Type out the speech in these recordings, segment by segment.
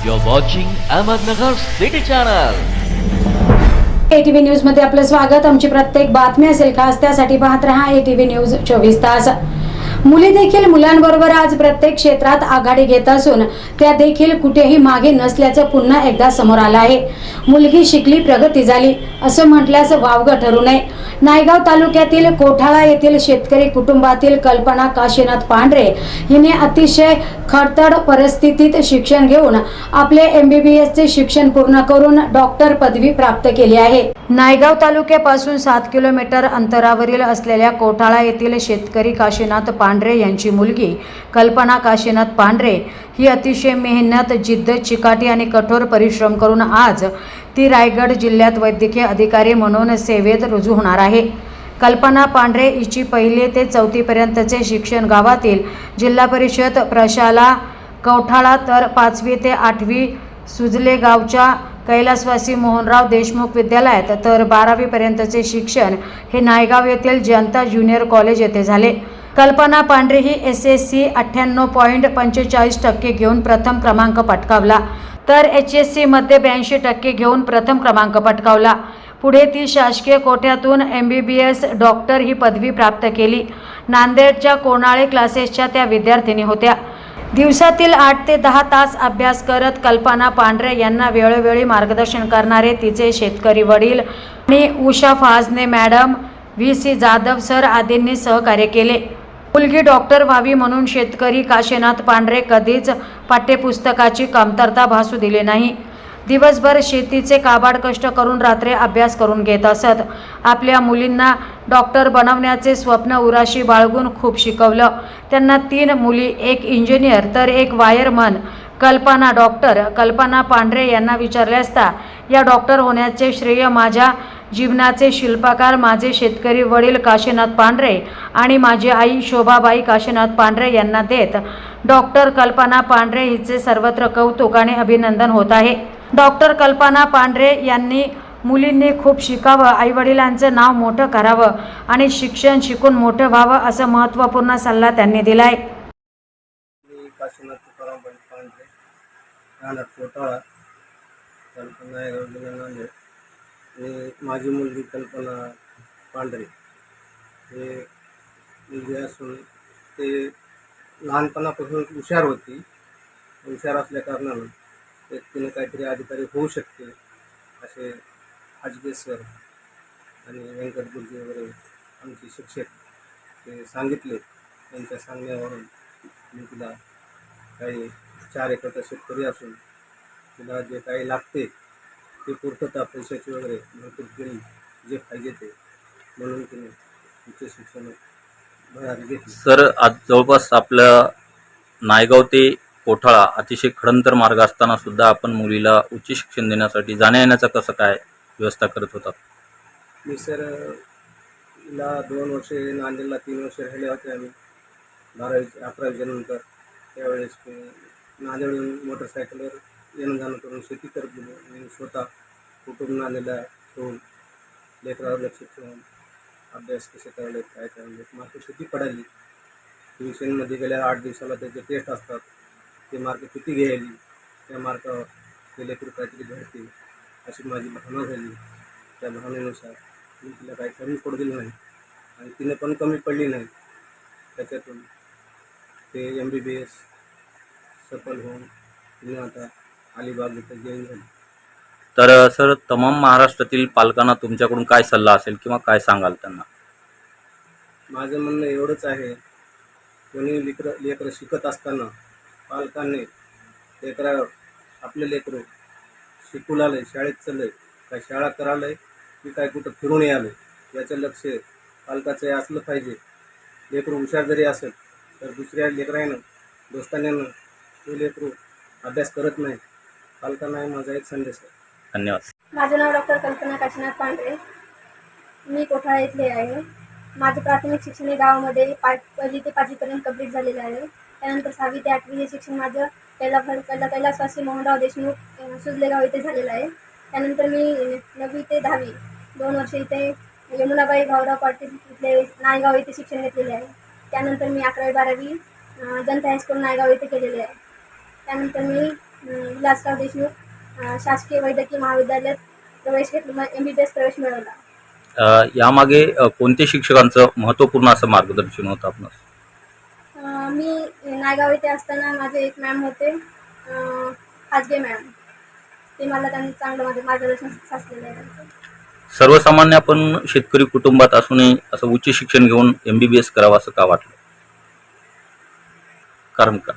You're watching Ahmednagar City Channel. ATV न्यूजमध्ये आपलं स्वागत आमची प्रत्येक बातमी असेल खास त्यासाठी पाहत रहा एटीव्ही न्यूज चोवीस तास मुली देखील मुलांबरोबर आज प्रत्येक क्षेत्रात आघाडी घेत असून त्या देखील कुठेही मागे नसल्याचं पुन्हा एकदा समोर आलं आहे. मुलगी शिकली प्रगती झाली असं म्हटल्यास वावगं ठरू नये. नायगाव तालुक्यातील कोठाळा येथील शेतकरी कुटुंबातील कल्पना काशीनाथ पांढरे हिने अतिशय खडतड परिस्थितीत शिक्षण घेऊन आपले एमबीबीएस चे शिक्षण पूर्ण करून डॉक्टर पदवी प्राप्त केली आहे. नायगाव तालुक्यापासून सात किलोमीटर अंतरावरील असलेल्या कोठाळा येथील शेतकरी काशीनाथ पांढरे यांची मुलगी कल्पना काशीनाथ पांढरे ही अतिशय मेहनत जिद्द चिकाटी आणि कठोर परिश्रम करून आज ती रायगड जिल्ह्यात वैद्यकीय अधिकारी म्हणून सेवेत रुजू होणार आहे. कल्पना पांढरे हिची पहिली ते चौथीपर्यंतचे शिक्षण गावातील जिल्हा परिषद प्रशाला कवठाळा तर पाचवी ते आठवी सुजले गावच्या कैलासवासी मोहनराव देशमुख विद्यालयात तर बारावीपर्यंतचे शिक्षण हे नायगाव येथील जनता ज्युनियर कॉलेज येथे झाले. कल्पना पांढरे ही एस एस सी अठ्ठ्याण्णव पॉईंट पंचेचाळीस टक्के घेऊन प्रथम क्रमांक पटकावला. तर एच एस सीमध्ये ब्याऐंशी टक्के घेऊन प्रथम क्रमांक पटकावला. पुढे ती शासकीय कोट्यातून M B B S doctor ही पदवी प्राप्त केली. नांदेडच्या कोणाळे क्लासेसच्या त्या विद्यार्थिनी होत्या. दिवसातील आठ ते दहा तास अभ्यास करत कल्पना पांढरे यांना वेळोवेळी मार्गदर्शन करणारे तिचे शेतकरी वडील आणि Usha Fajne madam V. C. Jadhav sir आदींनी सहकार्य केले. मुलगी डॉक्टर व्हावी म्हणून शेतकरी काशीनाथ पांढरे कधीच पाठ्यपुस्तकाची कमतरता भासू दिली नाही. दिवसभर शेतीचे काबाड कष्ट करून रात्री अभ्यास करून घेत असत. आपल्या मुलींना डॉक्टर बनवण्याचे स्वप्न उराशी बाळगून खूप शिकवलं. त्यांना तीन मुली एक इंजिनियर तर एक वायरमन कल्पना डॉक्टर कल्पना पांढरे यांना विचारले असता या डॉक्टर होण्याचे श्रेय माझ्या जीवनाचे शिल्पकार माझे शेतकरी वडील काशीनाथ पांढरे आणि माझी आई शोभाबाई काशीनाथ पांढरे यांना देत. डॉक्टर कल्पना पांढरे हिचे सर्वत्र कौतुक आणि अभिनंदन होत आहे. डॉक्टर कल्पना पांढरे यांनी मुलींनी खूप शिकावं आईवडिलांचं नाव मोठं करावं आणि शिक्षण शिकून मोठं व्हावं असं महत्त्वपूर्ण सल्ला त्यांनी दिलाय. आहे माझी मुलगी कल्पना पांढरे. हे मुलगी असून ते लहानपणापासून हुशार होती. हुशार असल्या कारणानं व्यक्तीनं काहीतरी अधिकारी होऊ शकते असे हाजगे सर आणि व्यंकट गुरुजी वगैरे आमचे शिक्षक ते सांगितले. त्यांच्या सांगण्यावरून मी तिला काही चार एकरचा शेतकरी असून तिला जे काही लागते ते पूर्तता पैशाची वगैरे भरपूर केली जे पाहिजे ते. म्हणून तिने तिचे शिक्षण सर आज जवळपास आपलं नायगाव ते कोठाळा अतिशय खडंतर मार्ग असताना सुद्धा आपण मुलीला उच्च शिक्षण देण्यासाठी जाण्यायेण्याचा कसं काय व्यवस्था करत होता? मी सर तिला दोन वर्षे नांदेडला तीन वर्षे राहिले होते आम्ही. बारावी अकरावीच्या नंतर. त्यावेळेस मी नांदेडहून मोटरसायकलवर येणं जाणं करून शेती करत गेलो मी स्वतः कुटुंब नांदेडला ठेवून लेकरावर लक्ष ठेवून अभ्यास कसे करायले काय करायले मार्क शेती पडायली ट्युशनमध्ये गेल्या आठ दिवसाला त्याचे टेस्ट असतात. ते मार्क किती घ्यायली त्या मार्कावर ते लेकरू काहीतरी घडतील अशी माझी भावना झाली. त्या भावनेनुसार मी तिला काही कमी पडू दिलं नाही आणि तिने पण कमी पडली नाही. त्याच्यातून ते एम बी बी एस सफल होऊन तिने आता अलिबाग इथं जॉईन झाली. तर सर तमाम महाराष्ट्रातील पालकांना तुमच्याकडून काय सल्ला असेल किंवा काय सांगाल त्यांना? माझं म्हणणं एवढंच आहे कोणी लेकरं लेकरं शिकत असताना पालकांनी लेकरावर आपले लेकरं शिकू आलंय शाळेत चाललंय काय शाळा करायलंय की काय कुठं फिरून यायलंय याचं लक्ष पालकाचं असलं पाहिजे. लेकरू हुशार जरी असेल तर दुसऱ्या लेकरानं दोस्तान्यानं ते लेकरू अभ्यास करत नाही. पालकांना माझा एक संदेश आहे. धन्यवाद. माझं नाव डॉक्टर कल्पना काशीनाथ पांढरे. मी कोठाळा इथले आहे. माझं प्राथमिक शिक्षण हे गावामध्ये पाच पहिली ते पाचवीपर्यंत कंप्लीट झालेलं आहे. त्यानंतर सहावी ते आठवी हे शिक्षण माझं कैला कैला कैलासवासी मोहनराव देशमुख सुजलेगाव इथे झालेलं आहे. त्यानंतर मी नववी ते दहावी दोन वर्ष इथे यमुनाबाई भाऊराव पाटील इथले नायगाव इथे शिक्षण घेतलेले आहे. त्यानंतर मी अकरावी बारावी जनता हायस्कूल नायगाव इथे केलेले आहे. त्यानंतर मी विलासराव देशमुख शासकीय वैद्यकीय महाविद्यालयात प्रवेश घेतला एम बी बी एस प्रवेश मिळवला. यामागे कोणत्या शिक्षकांचं महत्त्वपूर्ण असं मार्गदर्शन होतं आपण मी नायगाव येथे असताना माझे एक मॅम होते खाजगे मॅम. ते मला त्यांनी चांगलं माझं मार्गदर्शन साचलेलं आहे त्यांचं सर्वसामान्य आपण शेतकरी कुटुंबात असूनही असं उच्च शिक्षण घेऊन एम बी बी एस करावं असं का वाटलं? कारण का?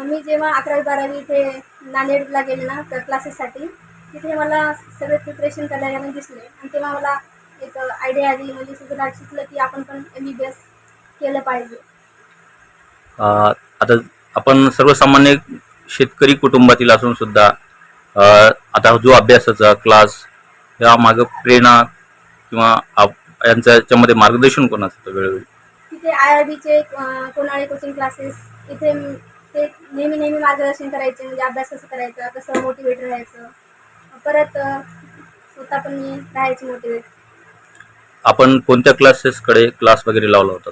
मी जेव्हा अकरावी बारावी इथे नांदेडला गेले ना त्या क्लासेससाठी तिथे मला सगळे प्रिपरेशन करायला दिसले. आणि तेव्हा मला एक आयडिया आली म्हणजे सुचलं सुचलं की आपण पण एम बी बी एस केलं पाहिजे. आता आपण सर्वसामान्य शेतकरी कुटुंबातील असून सुद्धा आता जो अभ्यासाचा क्लास या मागं प्रेरणा किंवा आप- यांचं याच्यामध्ये मार्गदर्शन कोणाचं होतं वेळोवेळी? तिथे आय आर बीचे कोणाळे कोचिंग क्लासेस इथे ते नेहमी नेहमी मार्गदर्शन करायचे म्हणजे अभ्यास कसं करायचा कसं मोटिवेट राहायचं. परत स्वतः पण मी राहायची मोटिवेट आपण कोणत्या क्लासेसकडे क्लास वगैरे लावला होता?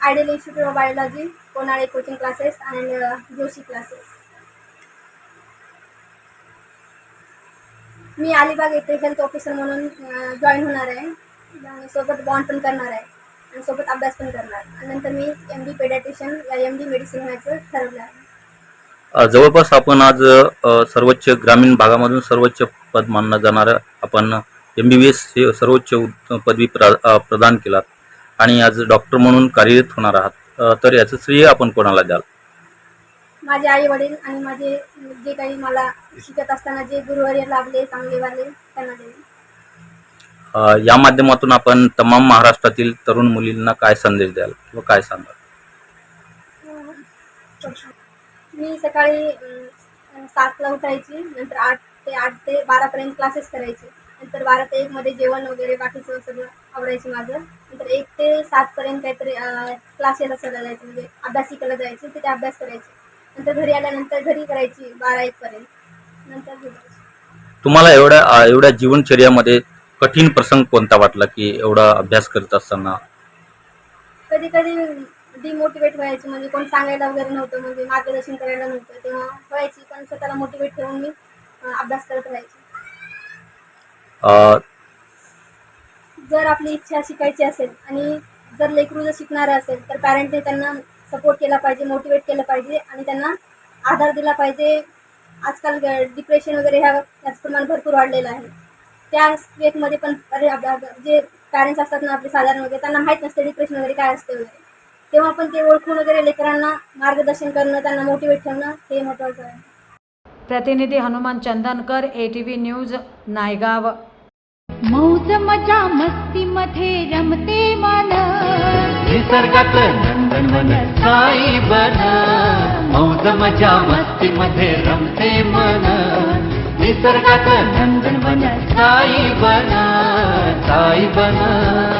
Ideal institute of biology Konale coaching classes and Joshi classes. मी अलिबाग येथे हेल्थ ऑफिसर म्हणून जॉईन होणार आहे. आणि सोबत बॉन्ड पण करणार आहे. आणि सोबत अभ्यास पण करणार. आणि नंतर मी एम डी पेडॅटिशियन या एम डी मेडिसिन व्हायचं ठरवलं आहे. जवळपास आपण आज सर्वोच्च ग्रामीण भागामधून सर्वोच्च पद मानलं जाणारं आपण एम बी बी एस हे सर्वोच्च पदवी प्रा प्रदान केलात. आणि आज डॉक्टर म्हणून कार्यरत होणार आहात. तर याचं श्रेय आपण कोणाला द्याल? माझे आई वडील आणि माझे जे काही मला शिकत असताना जे गुरुवर्य लाभले चांगले वाले त्यांना अ, या माध्यमातून आपण तमाम महाराष्ट्रातील तरुण मुलींना काय संदेश द्याल किंवा काय सांगाल? मी सकाळी सातला उठायची नंतर आठ ते आठ ते बारापर्यंत क्लासेस करायचे. नंतर बारा ते एकमध्ये जेवण वगैरे बाकीचं सगळं आवडायचं माझं. नंतर एक ते सातपर्यंत काहीतरी क्लासेस असायला जायचं म्हणजे अभ्यासिकेला जायचे तिथे अभ्यास करायचे. नंतर घरी आल्यानंतर घरी करायची बारा एकपर्यंत नंतर झोपायची. तुम्हाला एवढ्या एवढ्या जीवनचर्यामध्ये कठीण प्रसंग कोणता वाटला की एवढा अभ्यास करत असताना? कधी कधी डिमोटिवेट व्हायची म्हणजे कोण सांगायला वगैरे नव्हतं म्हणजे मार्गदर्शन करायला नव्हतं तेव्हा व्हायची पण स्वतःला मोटिवेट ठेवून मी अभ्यास करत राहायची. जर आपली इच्छा शिकायची असेल आणि जर लेकरू जर शिकणारं असेल तर पॅरेंटने त्यांना सपोर्ट केला पाहिजे मोटिवेट केलं पाहिजे आणि त्यांना आधार दिला पाहिजे. आजकाल डिप्रेशन वगैरे ह्या याचं प्रमाण भरपूर वाढलेलं आहे. त्या वेकमध्ये पण अरे जे पॅरेंट्स असतात ना आपले साधारण वगैरे त्यांना माहीत नसते डिप्रेशन वगैरे काय असते वगैरे. तेव्हा पण ते ओळखून वगैरे लेकरांना मार्गदर्शन करणं त्यांना मोटिवेट ठेवणं हे महत्त्वाचं आहे. प्रतिनिधी Hanuman Chandankar A T V news Naigaon. मौज मजा मस्ती मध्ये रमते मन. निसर्गात नंदनवन साई बन. मौज मजा मस्ती मध्ये रमते मन. निसर्गात नंदनवन साई बन. साई बन.